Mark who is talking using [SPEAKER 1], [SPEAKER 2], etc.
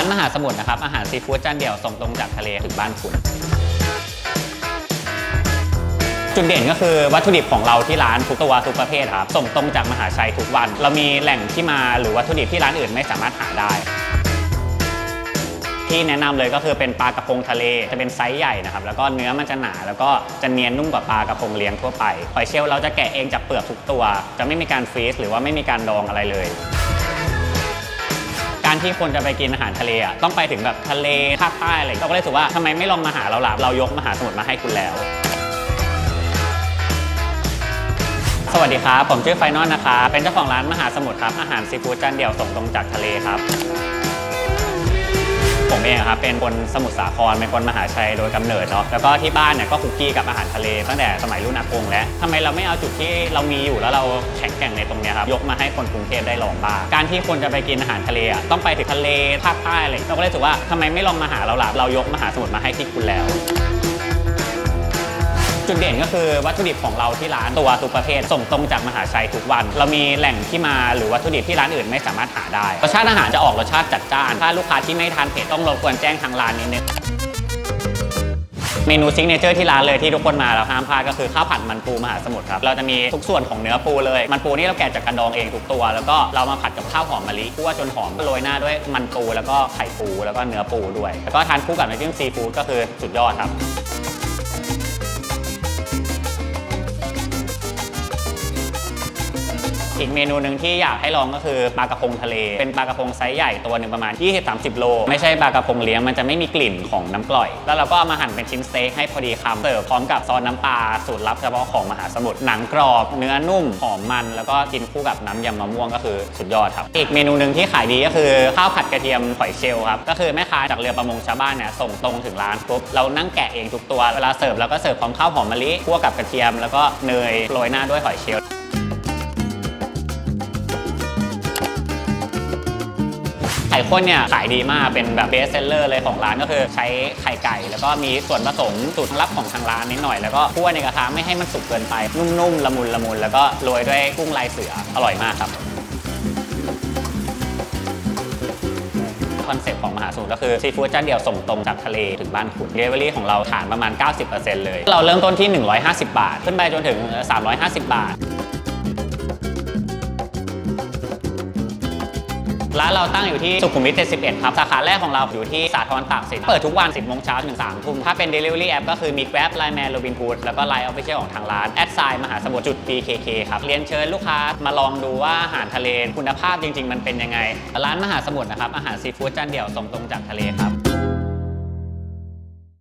[SPEAKER 1] านมหาสมุทรนะครับ อาหารซีฟู้ดจานเดียวส่งตรงจากทะเลถึงบ้านคุณ จุดเด่นก็คือวัตถุดิบของเราที่ร้านทุกตัวทุกประเภทครับ ส่งตรงจากมหาชัยทุกวัน เรามีแหล่งที่มาหรือวัตถุดิบที่ร้านอื่นไม่สามารถหาได้ที่แนะนำเลยก็คือเป็นปลากระพงทะเลจะเป็นไซส์ใหญ่นะครับ แล้วก็เนื้อมันจะหนาแล้วก็จะเนียนนุ่มกว่าปลากระพงเลี้ยงทั่วไปหอยเชลล์เราจะแกะเองจากเปลือกทุกตัว จะไม่มีการฟรีซหรือว่าไม่มีการดองอะไรเลย การที่คนจะไปกินอาหารทะเลอะต้องไปถึงแบบทะเลภาคใต้อะไรเราก็เลยรู้สึกว่าทำไมไม่ลองมาหาเราล่ะเรายกมหาสมุทรมาให้คุณแล้ว สวัสดีครับ ผมชื่อไฟนอลนะคะ เป็นเจ้าของร้านมหาสมุทรครับ อาหารซีฟู้ดจานเดียวส่งตรงจากทะเลครับ ผมเองอะครับเป็นคนสมุทรสาครเป็นคนมหาชัยโดยกำเนิดเนาะแล้วก็ที่บ้านเนี่ยก็คุกกี้กับอาหารทะเลตั้งแต่สมัยรุ่นอากงแล้วทำไมเราไม่เอาจุดที่เรามีอยู่แล้วเราแข็งแกร่งในตรงเนี้ยครับยกมาให้คนกรุงเทพได้ลองบ้างการที่คนจะไปกินอาหารทะเลอะต้องไปถึงทะเลภาคใต้อะไรเราก็เลยรู้สึกว่าทำไมไม่ลองมาหาเราล่ะเรายกมหาสมุทรมาให้ที่คุณแล้ว จุดเด่นก็คือวัตถุดิบของเราที่ร้านตัวทุกประเภทส่งตรงจากมหาชัยทุกวัน เรามีแหล่งที่มาหรือวัตถุดิบที่ร้านอื่นไม่สามารถหาได้รสชาติอาหารจะออกรสชาติจัดจ้านถ้าลูกค้าที่ไม่ทานเผ็ดต้องรบกวนแจ้งทางร้านนิดนึงเมนูซิกเนเจอร์ที่ร้านเลยที่ทุกคนมาแล้วห้ามพลาดก็คือข้าวผัดมันปูมหาสมุทรครับ เราจะมีทุกส่วนของเนื้อปูเลย มันปูนี่เราแกะจากกระดองเองทุกตัว แล้วก็เรามาผัดกับข้าวหอมมะลิคั่วจนหอมโรยหน้าด้วยมันปูแล้วก็ไข่ปูแล้วก็เนื้อปูด้วย แล้วก็ทานคู่กับน้ำจิ้มซีฟู้ดก็คือสุดยอดครับ อีกเมนูหนึ่งที่อยากให้ลองก็คือปลากระพงทะเล เป็นปลากระพงไซส์ใหญ่ตัวหนึ่งประมาณ 20-30 โล ไม่ใช่ปลากระพงเลี้ยงมันจะไม่มีกลิ่นของน้ำกร่อย แล้วเราก็เอามาหั่นเป็นชิ้นสเต็กให้พอดีคำเสิร์ฟพร้อมกับซอสน้ำปลาสูตรลับเฉพาะของมหาสมุทรหนังกรอบ เนื้อนุ่มหอมมัน แล้วก็กินคู่กับน้ำยำมะม่วงก็คือสุดยอดครับ อีกเมนูหนึ่งที่ขายดีก็คือข้าวผัดกระเทียมหอยเชลล์ครับก็คือแม่ค้าจากเรือประมงชาวบ้านเนี่ยส่งตรงถึงร้านปุ๊บเรานั่งแกะเองทุกตัวเวลาเสิร์ฟเราก็เสิร์ฟพร้อมข้าวหอมมะลิคั่วกับกระเทียมแล้วก็เนยโรยหน้าด้วยหอยเชลล์ ไข่ข้นเนี่ยขายดีมากเป็นแบบเบสเซลเลอร์เลยของร้านก็คือใช้ไข่ไก่ แล้วก็มีส่วนผสมสูตรลับของทางร้านนิดหน่อยแล้วก็คั่วในกระทะไม่ให้มันสุกเกินไป นุ่มๆละมุนละมุนแล้วก็โรยด้วยกุ้งลายเสืออร่อยมากครับคอนเซ็ปต์ของมหาสมุทรก็คือซีฟู้ดจานเดียวส่งตรงจากทะเลถึงบ้านคุณเดลิเวอรี่ของเราฐานประมาณ 90%เลย เราเริ่มต้นที่ 150 บาท ขึ้นไปจนถึง 350 บาท ร้านเราตั้งอยู่ที่สุขุมวิท 71 ครับ สาขาแรกของเราอยู่ที่สาทรตากสิน เปิดทุกวัน 10โมงเช้าถึง3ทุ่ม ถ้าเป็น Delivery App ก็คือมี Grab Line Man Robin Hood แล้วก็ Line Official ของทางร้าน แอดไซน์มหาสมุทรจุด BKK ครับ เรียนเชิญลูกค้ามาลองดูว่าอาหารทะเลคุณภาพจริง ๆ มันเป็นยังไง ร้านมหาสมุทรนะครับ อาหารซีฟู้ดจานเดี่ยวส่งตรงจากทะเลครับ